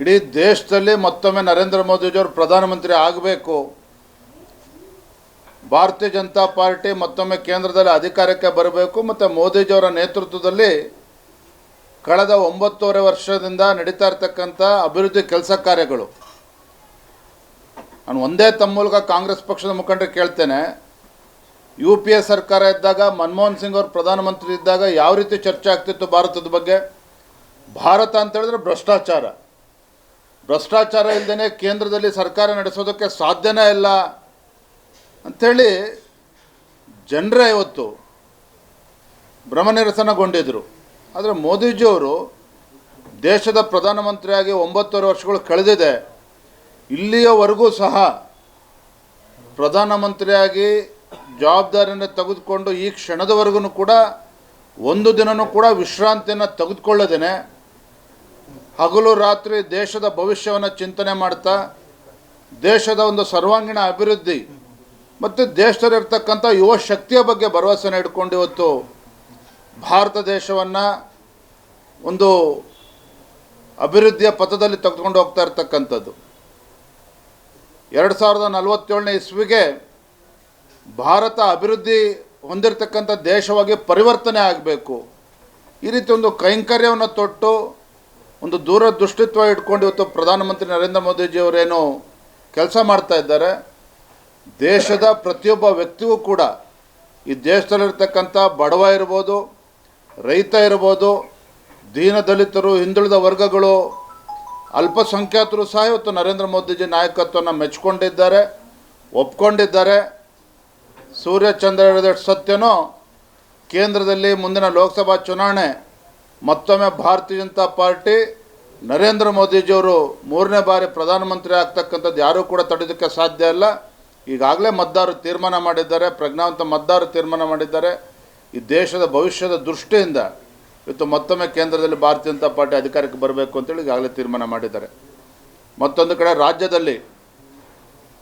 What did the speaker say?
ಇಡೀ ದೇಶದಲ್ಲಿ ಮತ್ತೊಮ್ಮೆ ನರೇಂದ್ರ ಮೋದಿಜಿಯವರು ಪ್ರಧಾನಮಂತ್ರಿ ಆಗಬೇಕು. ಭಾರತೀಯ ಜನತಾ ಪಾರ್ಟಿ ಮತ್ತೊಮ್ಮೆ ಕೇಂದ್ರದಲ್ಲಿ ಅಧಿಕಾರಕ್ಕೆ ಬರಬೇಕು ಮತ್ತು ಮೋದಿಜಿಯವರ ನೇತೃತ್ವದಲ್ಲಿ ಕಳೆದ ಒಂಬತ್ತೂವರೆ ವರ್ಷದಿಂದ ನಡೀತಾ ಇರ್ತಕ್ಕಂಥ ಅಭಿವೃದ್ಧಿ ಕೆಲಸ ಕಾರ್ಯಗಳು. ನಾನು ಒಂದೇ ತಮ್ಮ ಮೂಲಕ ಕಾಂಗ್ರೆಸ್ ಪಕ್ಷದ ಮುಖಂಡರು ಕೇಳ್ತೇನೆ, ಯು ಪಿ ಎ ಸರ್ಕಾರ ಇದ್ದಾಗ, ಮನಮೋಹನ್ ಸಿಂಗ್ ಅವರು ಪ್ರಧಾನಮಂತ್ರಿ ಇದ್ದಾಗ ಯಾವ ರೀತಿ ಚರ್ಚೆ ಆಗ್ತಿತ್ತು ಭಾರತದ ಬಗ್ಗೆ? ಭಾರತ ಅಂತ ಹೇಳಿದ್ರೆ ಭ್ರಷ್ಟಾಚಾರ. ಭ್ರಷ್ಟಾಚಾರ ಇಲ್ಲದೇ ಕೇಂದ್ರದಲ್ಲಿ ಸರ್ಕಾರ ನಡೆಸೋದಕ್ಕೆ ಸಾಧ್ಯನೇ ಇಲ್ಲ ಅಂಥೇಳಿ ಜನರೇ ಇವತ್ತು ಭ್ರಮನಿರಸನಗೊಂಡಿದ್ದರು ಆದರೆ ಮೋದಿಜಿಯವರು ದೇಶದ ಪ್ರಧಾನಮಂತ್ರಿಯಾಗಿ ಒಂಬತ್ತೂವರೆ ವರ್ಷಗಳು ಕಳೆದಿದೆ. ಇಲ್ಲಿಯವರೆಗೂ ಸಹ ಪ್ರಧಾನಮಂತ್ರಿಯಾಗಿ ಜವಾಬ್ದಾರಿಯನ್ನು ತೆಗೆದುಕೊಂಡು ಈ ಕ್ಷಣದವರೆಗೂ ಕೂಡ ಒಂದು ದಿನವೂ ಕೂಡ ವಿಶ್ರಾಂತಿಯನ್ನು ತೆಗೆದುಕೊಳ್ಳದೇನೆ. ಹಗಲು ರಾತ್ರಿ ದೇಶದ ಭವಿಷ್ಯವನ್ನು ಚಿಂತನೆ ಮಾಡ್ತಾ, ದೇಶದ ಒಂದು ಸರ್ವಾಂಗೀಣ ಅಭಿವೃದ್ಧಿ, ಮತ್ತು ದೇಶದಲ್ಲಿರ್ತಕ್ಕಂಥ ಯುವ ಶಕ್ತಿಯ ಬಗ್ಗೆ ಭರವಸೆನ ಇಟ್ಕೊಂಡು ಇವತ್ತು ಭಾರತ ದೇಶವನ್ನು ಒಂದು ಅಭಿವೃದ್ಧಿಯ ಪಥದಲ್ಲಿ ತೆಗೆದುಕೊಂಡು ಹೋಗ್ತಾ ಇರ್ತಕ್ಕಂಥದ್ದು. ಎರಡು ಸಾವಿರದ ನಲವತ್ತೇಳನೇ ಇಸ್ವಿಗೆ ಭಾರತ ಅಭಿವೃದ್ಧಿ ಹೊಂದಿರತಕ್ಕಂಥ ದೇಶವಾಗಿ ಪರಿವರ್ತನೆ ಆಗಬೇಕು. ಈ ರೀತಿ ಒಂದು ಕೈಂಕರ್ಯವನ್ನು ತೊಟ್ಟು ಒಂದು ದೂರದೃಷ್ಟಿತ್ವ ಇಟ್ಕೊಂಡು ಇವತ್ತು ಪ್ರಧಾನಮಂತ್ರಿ ನರೇಂದ್ರ ಮೋದಿಜಿಯವರೇನು ಕೆಲಸ ಮಾಡ್ತಾ ಇದ್ದಾರೆ. ದೇಶದ ಪ್ರತಿಯೊಬ್ಬ ವ್ಯಕ್ತಿಗೂ ಕೂಡ ಈ ದೇಶದಲ್ಲಿರ್ತಕ್ಕಂಥ ಬಡವ ಇರ್ಬೋದು, ರೈತ ಇರ್ಬೋದು ದೀನದಲಿತರು ಹಿಂದುಳಿದ ವರ್ಗಗಳು, ಅಲ್ಪಸಂಖ್ಯಾತರು ಸಹ ಇವತ್ತು ನರೇಂದ್ರ ಮೋದಿಜಿ ನಾಯಕತ್ವನ ಮೆಚ್ಕೊಂಡಿದ್ದಾರೆ, ಒಪ್ಕೊಂಡಿದ್ದಾರೆ. ಸೂರ್ಯಚಂದ್ರ ಹೇಳಿದಷ್ಟು ಸತ್ಯನೋ ಕೇಂದ್ರದಲ್ಲಿ ಮುಂದಿನ ಲೋಕಸಭಾ ಚುನಾವಣೆ ಮತ್ತೊಮ್ಮೆ ಭಾರತೀಯ ಜನತಾ ಪಾರ್ಟಿ ನರೇಂದ್ರ ಮೋದಿಜಿಯವರು ಮೂರನೇ ಬಾರಿ ಪ್ರಧಾನಮಂತ್ರಿ ಆಗ್ತಕ್ಕಂಥದ್ದು ಯಾರೂ ಕೂಡ ತಡೆಯೋದಕ್ಕೆ ಸಾಧ್ಯ ಇಲ್ಲ. ಈಗಾಗಲೇ ಮತದಾರರು ತೀರ್ಮಾನ ಮಾಡಿದ್ದಾರೆ, ಪ್ರಜ್ಞಾವಂತ ಮತದಾರರು ತೀರ್ಮಾನ ಮಾಡಿದ್ದಾರೆ. ಈ ದೇಶದ ಭವಿಷ್ಯದ ದೃಷ್ಟಿಯಿಂದ ಇವತ್ತು ಮತ್ತೊಮ್ಮೆ ಕೇಂದ್ರದಲ್ಲಿ ಭಾರತೀಯ ಜನತಾ ಪಾರ್ಟಿ ಅಧಿಕಾರಕ್ಕೆ ಬರಬೇಕು ಅಂತೇಳಿ ಈಗಾಗಲೇ ತೀರ್ಮಾನ ಮಾಡಿದ್ದಾರೆ. ಮತ್ತೊಂದು ಕಡೆ ರಾಜ್ಯದಲ್ಲಿ